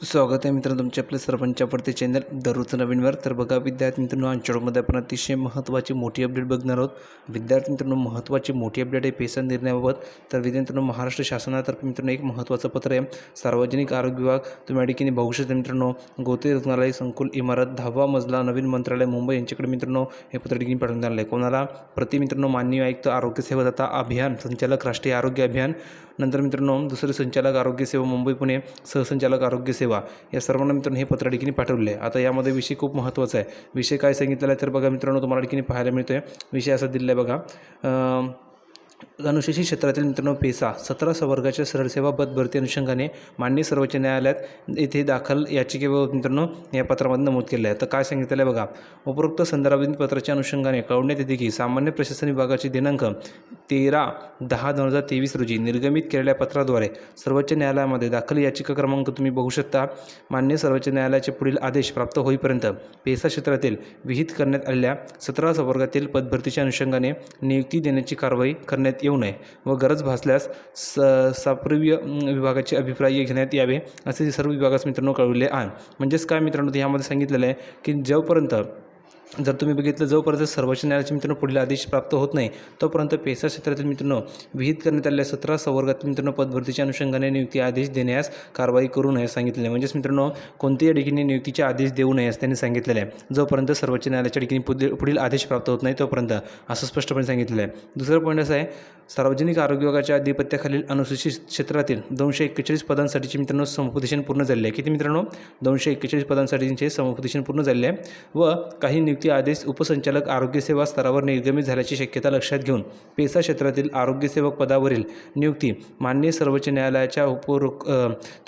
स्वागत आहे मित्रांनो तुमच्या आपल्या सर्वांच्या आवडते चॅनल दररोज नवीनवर तर बघा विद्यार्थी मित्रांनो आमच्यामध्ये आपण अतिशय महत्त्वाची मोठी अपडेट बघणार आहोत. विद्यार्थी मित्रांनो महत्त्वाची मोठी अपडेट आहे पेसन निर्णयाबाबत. तर विद्यार्थी मित्रांनो महाराष्ट्र शासनातर्फे मित्रांनो एक महत्त्वाचं पत्र आहे. सार्वजनिक आरोग्य विभाग तुम्ही या ठिकाणी बघू शकता मित्रांनो गोते रुग्णालय संकुल इमारत दहावा मजला नवीन मंत्रालय मुंबई यांच्याकडे मित्रांनो हे पत्र ठिकाणी पाठवण्यात आलं आहे कोणाला? प्रति मित्रांनो माननीय आयुक्त आरोग्य सेवा दाता अभियान संचालक राष्ट्रीय आरोग्य अभियान नंतर मित्रांनो दुसरे संचालक आरोग्य सेवा मुंबई पुणे सहसंचालक आरोग्य सेवा या सर्वांना मित्रांनो हे पत्र ठिकाणी पाठवले. आहे आता यामध्ये विषय खूप महत्त्वाचा आहे. विषय काय सांगितलेला आहे तर बघा मित्रांनो तुम्हाला ठिकाणी पाहायला मिळतो आहे विषय असा दिलेला आहे बघा. अं, क्षेत्रातील मित्रांनो पेसा सतरा संवर्गाच्या सरळसेवा पद भरती अनुषंगाने मान्य सर्वोच्च न्यायालयात येथे दाखल याचिकेबाबत मित्रांनो या पत्रामध्ये नमूद केलं आहे. तर काय सांगितलेलं आहे बघा उपरोक्त संदर्भातील पत्राच्या अनुषंगाने कळवण्यात येते की सामान्य प्रशासन विभागाचे दिनांक तेरा दहा दोन हजार तेवीस रोजी निर्गमित केलेल्या पत्राद्वारे सर्वोच्च न्यायालयामध्ये दाखल याचिका क्रमांक तुम्ही बघू शकता. मान्य सर्वोच्च न्यायालयाचे पुढील आदेश प्राप्त होईपर्यंत पेसा क्षेत्रातील विहित करण्यात आलेल्या सतरा संवर्गातील पदभरतीच्या अनुषंगाने नियुक्ती देण्याची कारवाई करण्यात येऊ नये व गरज भासल्यास स साप्रिय विभागाचे अभिप्राय घेण्यात यावे असे सर्व विभागास मित्रांनो कळवले आहे. म्हणजेच काय मित्रांनो यामध्ये सांगितलेलं आहे की जोपर्यंत जर तुम्ही बघितलं जोपर्यंत सर्वोच्च न्यायालयाचे मित्रांनो पुढील आदेश प्राप्त होत नाही तोपर्यंत पेसा क्षेत्रातील मित्रांनो विहित करण्यात आलेल्या सतरा संवर्गातील मित्रांनो पदभरतीच्या अनुषंगाने नियुक्ती आदेश देण्यास कारवाई करू नये सांगितलेले म्हणजेच मित्रांनो कोणत्याही ठिकाणी नियुक्तीचे आदेश देऊ नये असं त्यांनी सांगितलेलं आहे. जोपर्यंत सर्वोच्च न्यायालयाच्या ठिकाणी पुढील पुढील आदेश प्राप्त होत नाही तोपर्यंत असं स्पष्टपणे सांगितलेलं आहे. दुसरं पॉईंट असं आहे सार्वजनिक आरोग्य विभागाच्या अधिपत्याखालील अनुसूचित क्षेत्रातील दोनशे एक्केचाळीस पदांसाठीचे मित्रांनो समुपदेशन पूर्ण झाले आहे. किती मित्रांनो? दोनशे एक्केचाळीस पदांसाठीचे समुपदेशन पूर्ण झाले आहे. व काही नियुक्ती आदेश उपसंचालक आरोग्यसेवा स्तरावर निर्गमित झाल्याची शक्यता लक्षात घेऊन पेसा क्षेत्रातील आरोग्यसेवक पदावरील नियुक्ती मान्य सर्वोच्च न्यायालयाच्या उपरो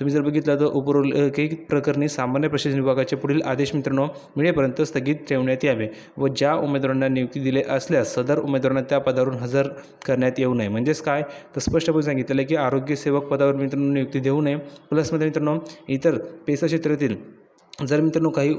तुम्ही जर बघितलं तर उपरोल्लेखित प्रकरणी सामान्य प्रशासन विभागाचे पुढील आदेश मित्रांनो मिळेपर्यंत स्थगित ठेवण्यात यावे व ज्या उमेदवारांना नियुक्ती दिले असल्यास सदर उमेदवारांना त्या पदावरून हजर करण्यात येऊ नये. म्हणजेच काय? तर स्पष्टपणे सांगितलेलं आहे की आरोग्यसेवक पदावर मित्रांनो नियुक्ती देऊ नये. प्लसमध्ये मित्रांनो इतर पेसा क्षेत्रातील जर मित्रांनो काही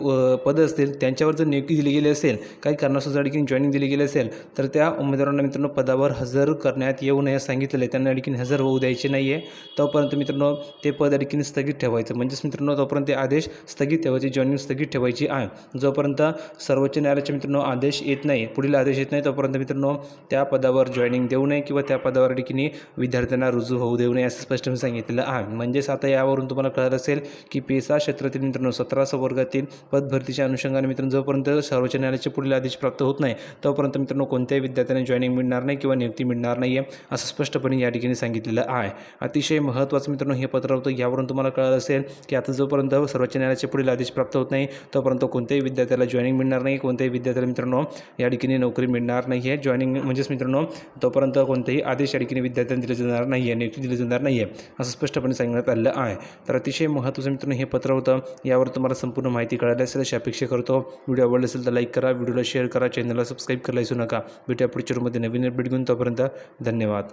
पदं असतील त्यांच्यावर जर नियुक्ती दिली गेली असेल काही कारणास्तव जर जॉईनिंग दिली गेली असेल तर त्या उमेदवारांना मित्रांनो पदावर हजर करण्यात येऊ नये सांगितलेलं आहे. त्यांना ठिकाणी हजर होऊ द्यायचे नाही आहे तोपर्यंत मित्रांनो ते पद या स्थगित ठेवायचं. म्हणजेच मित्रांनो तोपर्यंत ते आदेश स्थगित ठेवायचे जॉईनिंग स्थगित ठेवायची आहे. जोपर्यंत सर्वोच्च न्यायालयाचे मित्रांनो आदेश येत नाही पुढील आदेश येत नाही तोपर्यंत मित्रांनो त्या पदावर जॉईनिंग देऊ नये किंवा त्या पदावर ठिकाणी विद्यार्थ्यांना रुजू होऊ देऊ नये असं स्पष्टपणे सांगितलेलं आहे. म्हणजेच आता यावरून तुम्हाला कळत असेल की पेसा क्षेत्रातील मित्रांनो सतरा वर्गातील पदभरतीच्या अनुषंगाने मित्रांनो जोपर्यंत सर्वोच्च न्यायालयाचे पुढील आदेश प्राप्त होत नाही तोपर्यंत मित्रांनो कोणत्याही विद्यार्थ्यांना जॉईनिंग मिळणार नाही किंवा नियुक्ती मिळणार नाही आहे असं स्पष्टपणे या ठिकाणी सांगितलेलं आहे. अतिशय महत्त्वाचं मित्रांनो हे पत्र होतं. यावरून तुम्हाला कळलं असेल की आता जोपर्यंत सर्वोच्च न्यायालयाचे पुढील आदेश प्राप्त होत नाही तोपर्यंत कोणत्याही विद्यार्थ्याला जॉईनिंग मिळणार नाही कोणत्याही विद्यार्थ्याला मित्रांनो या ठिकाणी नोकरी मिळणार नाही आहे जॉईनिंग म्हणजेच मित्रांनो तोपर्यंत कोणतेही आदेश या ठिकाणी विद्यार्थ्यांना दिले जाणार नाही आहे नियुक्ती दिली जाणार नाही आहे असं स्पष्टपणे सांगण्यात आलेलं आहे. तर अतिशय महत्त्वाचं मित्रांनो हे पत्र होतं. यावर तुम्हाला संपूर्ण माहिती कळाली असेल अशी अपेक्षा करतो. व्हिडिओ आवडला असेल तर लाईक करा व्हिडिओला शेअर करा चॅनलला सबस्क्राईब करायला विसरू नका. भेटूया पुढच्या रूममध्ये नवीन अपडेट घेऊन. तोपर्यंत धन्यवाद.